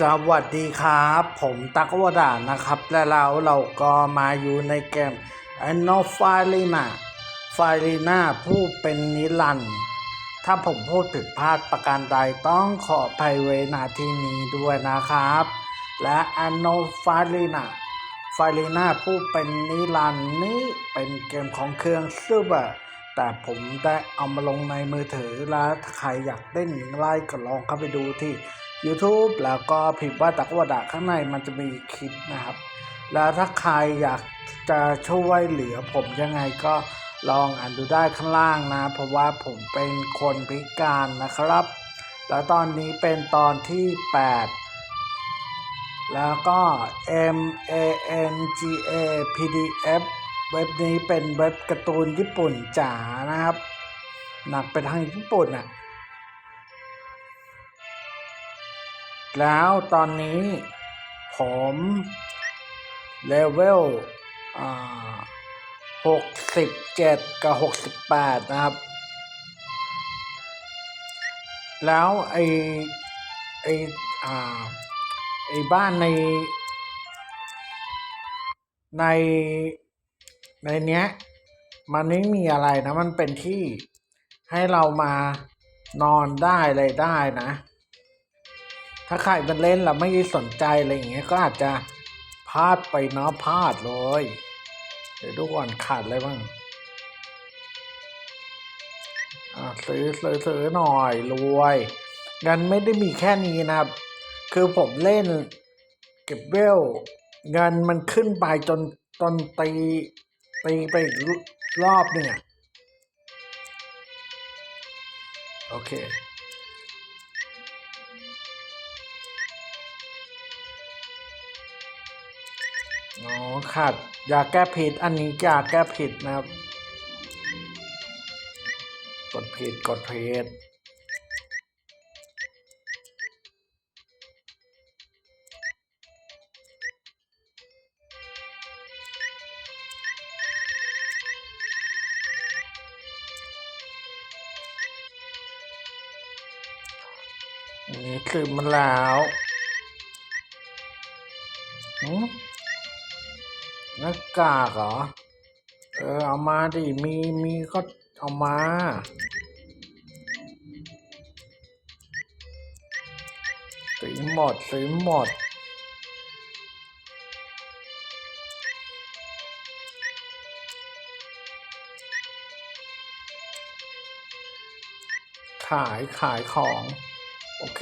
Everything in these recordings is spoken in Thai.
สวัสดีครับ ผมตักวดานะครับ และเราเราก็มาอยู่ในเกม a n o f i l i n a f i l i n a ผู้เป็นนิรันถ้าผมพูดผิดพลาดประการใดต้องขออภัยไว้ณที่นี้ด้วยนะครับ และ a n o f i l i n a f i l i n a ผู้เป็นนิรันนี้เป็นเกมของเครื่องซูเปอร์แต่ผมได้เอามาลงในมือถือแล้วใครอยากเล่นไล่ก็ลองเข้าไปดูที่ YouTube แล้วก็พิมพ์ว่าตักวดาข้างในมันจะมีคลิปนะครับ แล้วถ้าใครอยากจะช่วยเหลือผมยังไงก็ลองอ่านดูได้ข้างล่างนะ เพราะว่าผมเป็นคนพิการนะครับ แล้วตอนนี้เป็นตอนที่ 8 แล้วก็ M A N G A P D F เว็บนี้เป็นเว็บการ์ตูนญี่ปุ่นจ๋านะครับ หนักไปทางญี่ปุ่นอะ แล้วตอนนี้ผมเลเวลหกสิบเจ็ดกับหกสิบแปดนะครับ แล้วไอไออ่าไอบ้านใน ใน ในเนี้ย มันไม่มีอะไรนะ มันเป็นที่ให้เรามานอนได้เลยได้นะ ถ้าใครมันเล่นแล้วไม่ได้สนใจอะไรอย่างเงี้ยก็อาจจะพลาดไปเนาะพลาดเลย เดี๋ยวดูก่อนขาดอะไรบ้างอะซื้อซื้อซื้อหน่อยรวยเงินไม่ได้มีแค่นี้นะครับ คือผมเล่นเก็บเวลเงินมันขึ้นไปจนจนตีตีไปรอบหนึ่งอะโอเค ขาดยาแก้ผิดอันนี้ยาแก้ผิดนะครับ กดผิดกดผิดอันนี้คือมันแล้วหืม หน้ากากเหรอ เออ เอามาดิ มีมีก็เอามา ซื้อหมด ซื้อหมดขายขายของ โอเค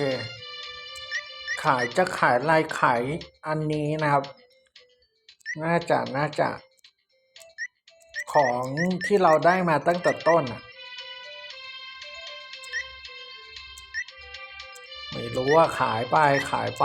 ขายจะขายอะไรขายอันนี้นะครับ น่าจะน่าจะ ของที่เราได้มาตั้งแต่ต้นอะไม่รู้ว่าขายไปขายไป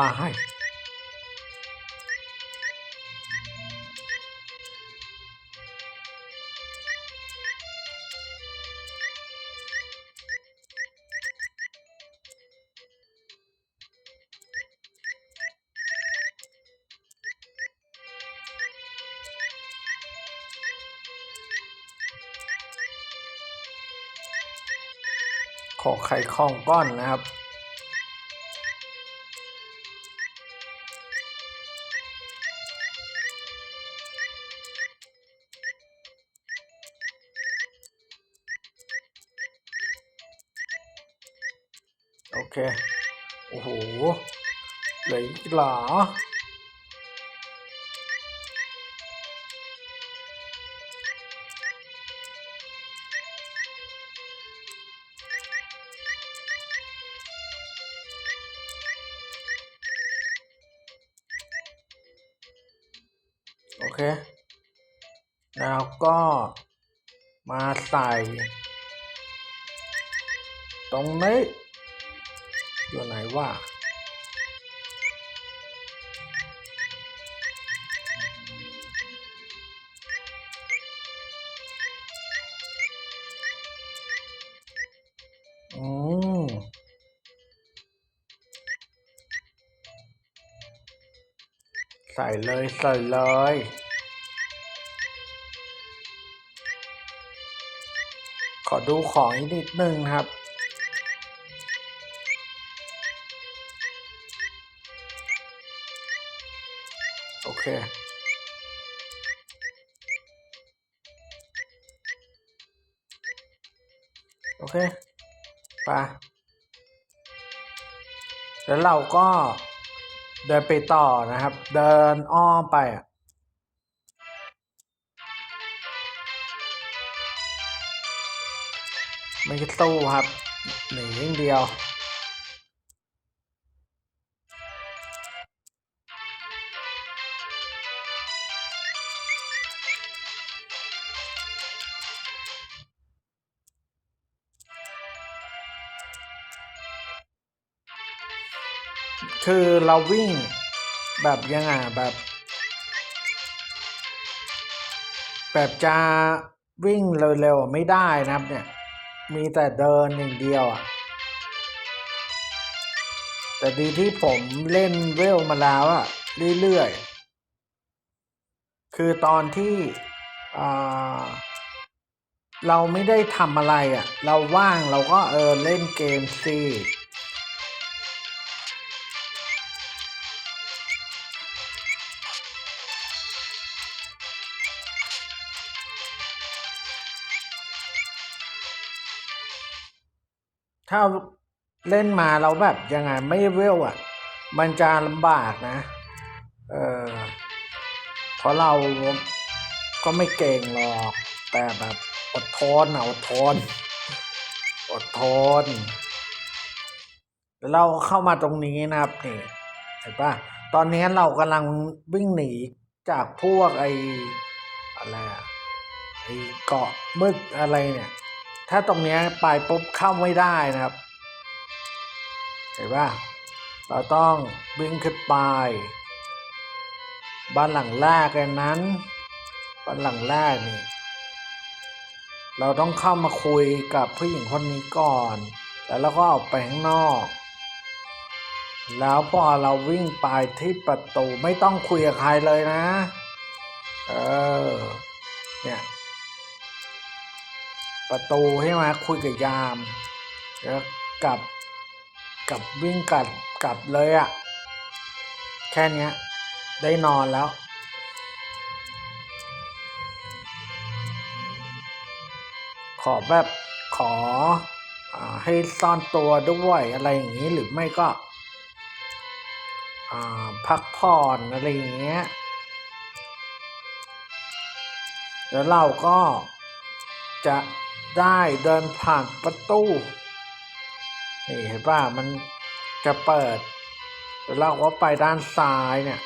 ขอไข่ของก้อนนะครับ โอเค โอ้โห เหลืออีกเหรอ เค แล้วก็มาใส่ ตรงนี้ อยู่ไหนวะอืมใส่เลย ใส่เลย ขอดูของอีกนิดนึงครับ โอเค โอเคไปแล้วเราก็เดินไปต่อนะครับ เดินอ้อมไปอะ ไม่สู้ครับหนีอย่งเดียวคือเราวิ่งแบบยังไงแบบ แบบจะวิ่งเร็วๆไม่ได้นะครับเนี่ย มีแต่เดินอย่างเดียวอะ แต่ดีที่ผมเล่นเวลมาแล้วอะ เรื่อยๆ คือตอนที่เราไม่ได้ทำอะไรอะ เราว่างเราก็เออเล่นเกมสิ ถ้าเล่นมาเราแบบยังไงไม่เวลอะ มันจะลำบากนะ เออเพราะเราก็ไม่เก่งหรอก แต่แบบอดทนอะอดทน อดทน เราเข้ามาตรงนี้นะครับนี่เห็นปะตอนนี้เรากำลังวิ่งหนีจากพวกไออะไรอะไอเกาะมึกอะไรเนี่ย ถ้าตรงนี้ไปปุ๊บเข้าไม่ได้นะครับ เห็นปะเราต้องวิ่งขึ้นไป บ้านหลังแรกกันนั้น บ้านหลังแรกนี่ เราต้องเข้ามาคุยกับผู้หญิงคนนี้ก่อน แล้วเราก็ออกไปข้างนอก แล้วพอเราวิ่งไปที่ประตูไม่ต้องคุยกับใครเลยนะ เออ เนี่ย ประตูใช่ไหมคุยกับยาม แล้วกลับกลับวิ่งกลับกลับเลยอะ่ะ แค่นี้ได้นอนแล้ว ขอแบบขออให้ซ่อนตัวด้วยอะไรอย่างนี้หรือไม่ก็พักผ่อนอะไรอย่างเงี้ย แล้วเราก็จะ ได้เดินผ่านประตูนี่เห็นป่ะมันจะเปิดเราก็ไปด้านซ้ายเนี่ย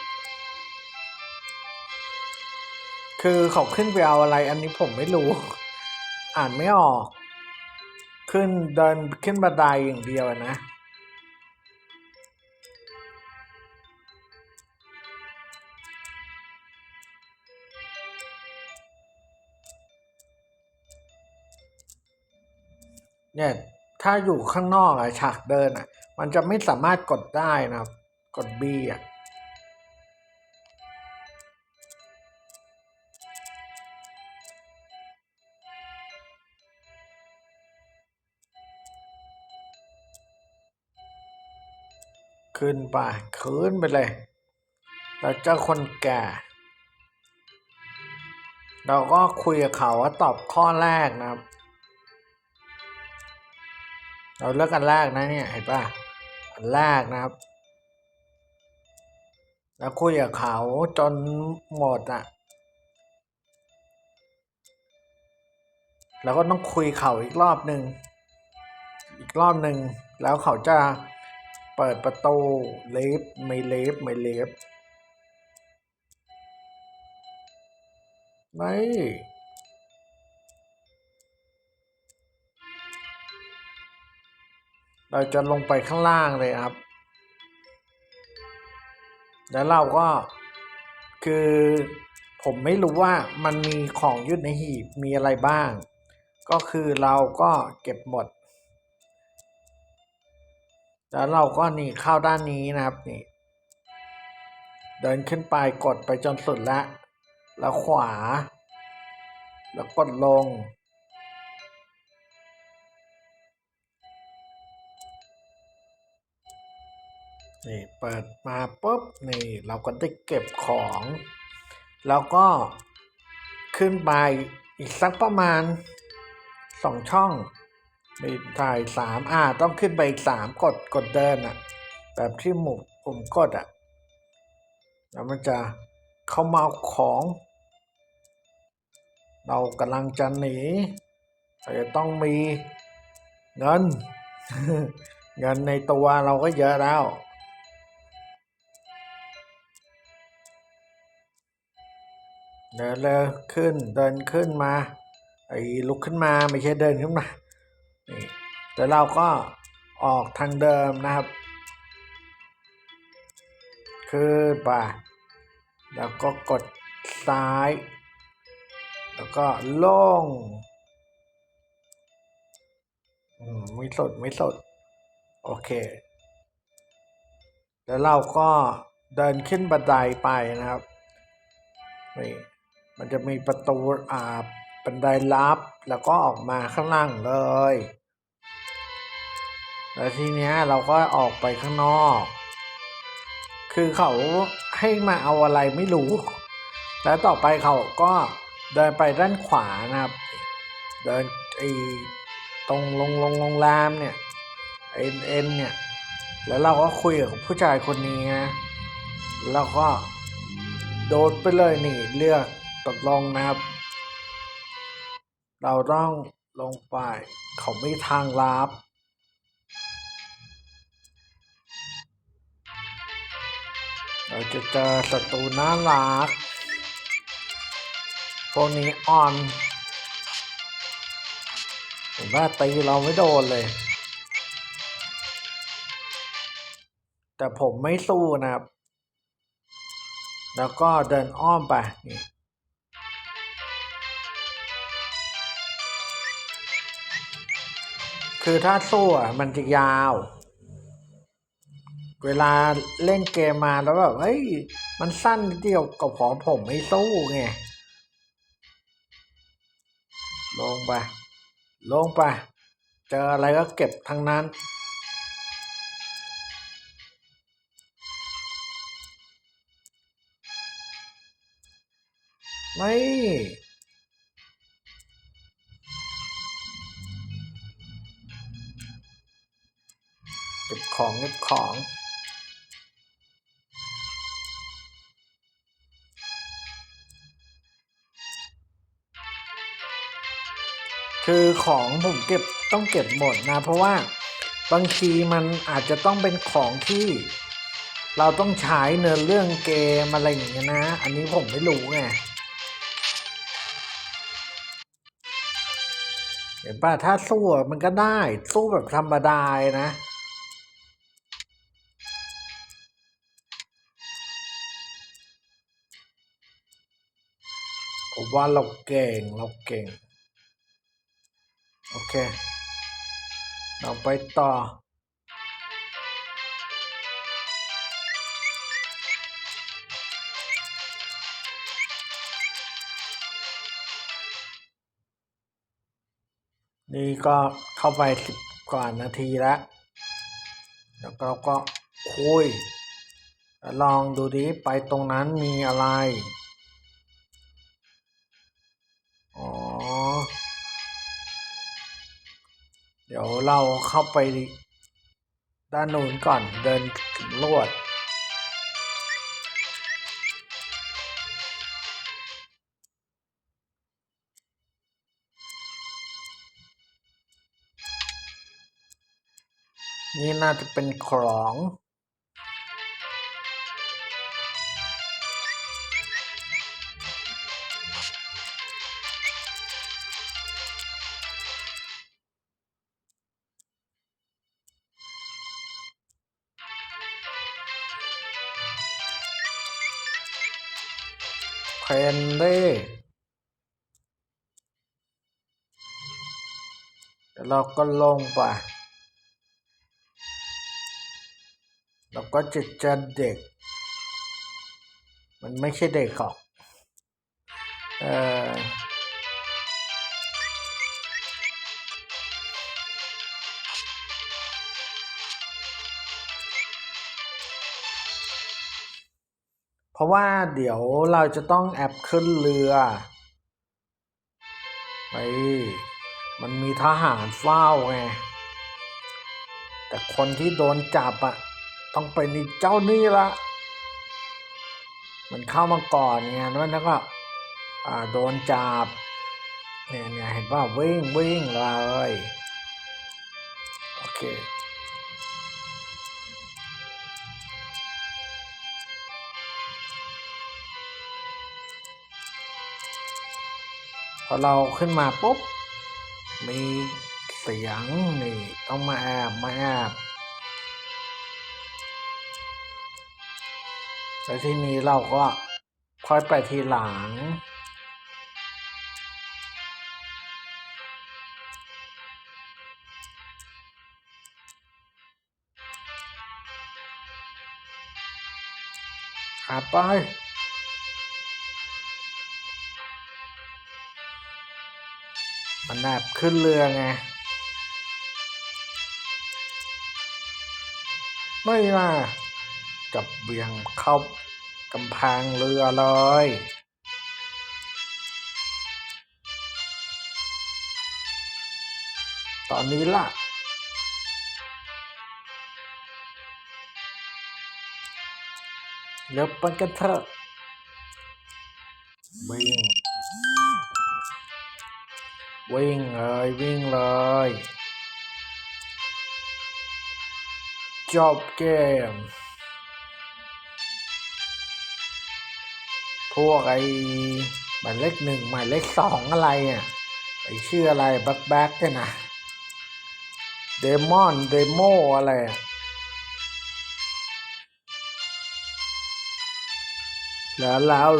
คือเขาขึ้นไปเอาอะไรอันนี้ผมไม่รู้ อ่านไม่ออก ขึ้นเดินขึ้นบันไดอย่างเดียวนะ เนี่ยถ้าอยู่ข้างนอกอะฉากเดินอะมันจะไม่สามารถกดได้นะครับกด B อะขึ้นไปขึ้นไปเลยแล้วเจ้าคนแก่ เราก็คุยกับเขาว่าตอบข้อแรกนะครับ เราเลือกอันแรกนะเนี่ยเห็นป่ะอันแรกนะครับ แล้วคุยกับเขาจนหมดอะแล้วก็ต้องคุยเขาอีกรอบหนึ่งอีกรอบหนึ่งแล้วเขาจะเปิดประตูเลฟไม่เลฟไม่เลฟไม่ เราจะลงไปข้างล่างเลยครับ แล้วเราก็คือผมไม่รู้ว่ามันมีของยุดในหีบมีอะไรบ้าง ก็คือเราก็เก็บหมด แล้วเราก็นี่เข้าด้านนี้นะครับนี่ เดินขึ้นไปกดไปจนสุดแล้วแล้วขวา แล้วกดลง นี่เปิดมาปุ๊บนี่เราก็ได้เก็บของแล้วก็ขึ้นไปอีกสักประมาณสองช่องมีถ่ายสามอ่า ต้องขึ้นไปอีกสามกดกดเดินอะ แบบที่หมุผมกดอะ แล้วมันจะเข้ามาเอาของ เรากำลังจะหนีเราจะต้องมีเงิน เงินในตัวเราก็เยอะแล้ว เดินเลยขึ้นเดินขึ้นมาไอ้ลุกขึ้นมาไม่ใช่เดินขึ้นมานี่แล้วเราก็ออกทางเดิมนะครับ ขึ้นไปแล้วก็กดซ้าย แล้วก็ลงอืมไม่สดไม่สด โอเค แล้วเราก็เดินขึ้นบันไดไปนะครับนี่ มันจะมีประตูอ่าบันไดลับแล้วก็ออกมาข้างล่างเลย แล้วทีเนี้ยเราก็ออกไปข้างนอก คือเขาให้มาเอาอะไรไม่รู้ แล้วต่อไปเขาก็เดินไปด้านขวานะครับ เดินไอ้ตรงลงลงโรงแรมเนี่ยเอ็นเอ็นเนี่ย แล้วเราก็คุยกับผู้ชายคนนี้นะแล้วก็โดดไปเลยนี่เลือก ตกลงนะครับ เราต้องลงไปเขาไม่ทางลับเราจะเจอศัตรูน่ารัก พวกนี้อ่อนเห็นว่าตีเราไม่โดนเลย แต่ผมไม่สู้นะครับ แล้วก็เดินอ้อมไปนี่ คือถ้าสู้อะมันจะยาว เวลาเล่นเกมมาแล้วแบบเฮ้ย มันสั้นเดียวกับของผมไม่สู้ไง ลงไป ลงไป เจออะไรก็เก็บทั้งนั้นไม่ ของเก็บของ คือของผมเก็บต้องเก็บหมดนะ เพราะว่าบางทีมันอาจจะต้องเป็นของที่เราต้องใช้เนื้อเรื่องเกมอะไรอย่างเงี้ยนะ อันนี้ผมไม่รู้ไงเห็นป่ะถ้าสู้มันก็ได้สู้แบบธรรมดานะ ว่าเราเก่งเราเก่ง โอเค เราไปต่อ นี่ก็เข้าไปสิบกว่านาทีแล้ว แล้วเราก็คุยแล้วลองดูดิไปตรงนั้นมีอะไร เดี๋ยวเราเข้าไปด้านนู้นก่อนเดินสำรวจนี่น่าจะเป็นของ เพนเด้เดี๋ยวเราก็ลงไปแล้วก็จะเจอเด็ก มันไม่ใช่เด็กหรอก เออ เพราะว่าเดี๋ยวเราจะต้องแอบขึ้นเรือไปมันมีทหารเฝ้าไง แต่คนที่โดนจับอะต้องเป็นเจ้านี่ละ มันเข้ามาก่อนไงแล้วก็โดนจับเนี่ยเนี่ยเห็นป่ะวิ่งวิ่งเลย โอเค พอเราขึ้นมาปุ๊บ มีเสียงนี่ต้องมาแอบมาแอบแล้วทีนี้เราก็ค่อยไปทีหลัง หาไป มันแอบขึ้นเรือไง ไม่น่าจับเบี่ยงเข้ากำแพงเรือเลยตอนนี้ล่ะเร็วไปกันเถอะวิ่ง วิ่งเลยวิ่งเลยจบเกม พวกไอ้หมายเลขหนึ่งหมายเลขสองอะไรอะไอ้ชื่ออะไรแบ็คแบ็คเนี่ยนะเดมอนเดโมอะไรแล้ว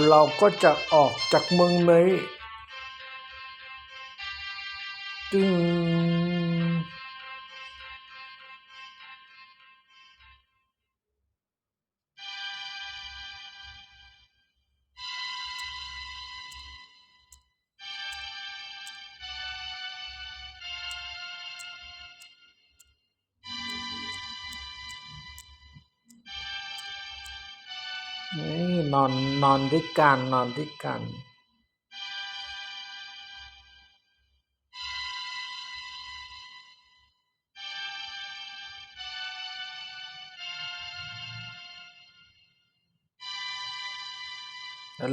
เราก็จะออกจากเมืองนี้ จึงนอนนอนด้วยกันนอนด้วยกัน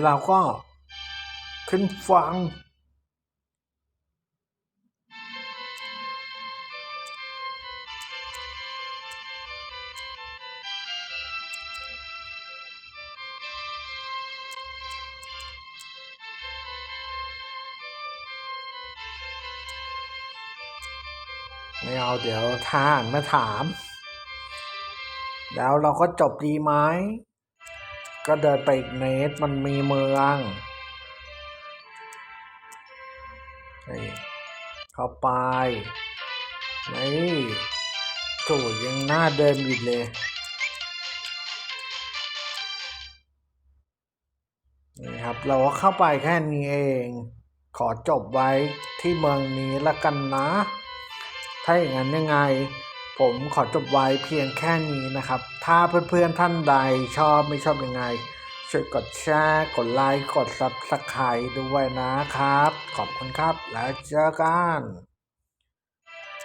เราก็ขึ้นฟัง ไม่เอาเดี๋ยวทารมาถาม แล้วเราก็จบดีไหม ก็เดินไปอีกเนตมันมีเมืองนี่เข้าไป นี่โถยังหน้าเดิมอยู่เลย นี่ครับ เราก็เข้าไปแค่นี้เอง ขอจบไว้ที่เมืองนี้ละกันนะ ถ้าอย่างนั้นยังไง ผมขอจบไว้เพียงแค่นี้นะครับ ถ้าเพื่อนๆท่านใดชอบไม่ชอบยังไง ช่วยกดแชร์กดไลค์กดซับสไครต์ด้วยนะครับ ขอบคุณครับ แล้วเจอกัน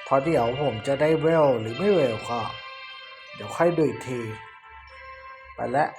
พอเดี๋ยวผมจะได้เวลหรือไม่เวลก็ เดี๋ยวค่อยดูอีกที ไปแล้ว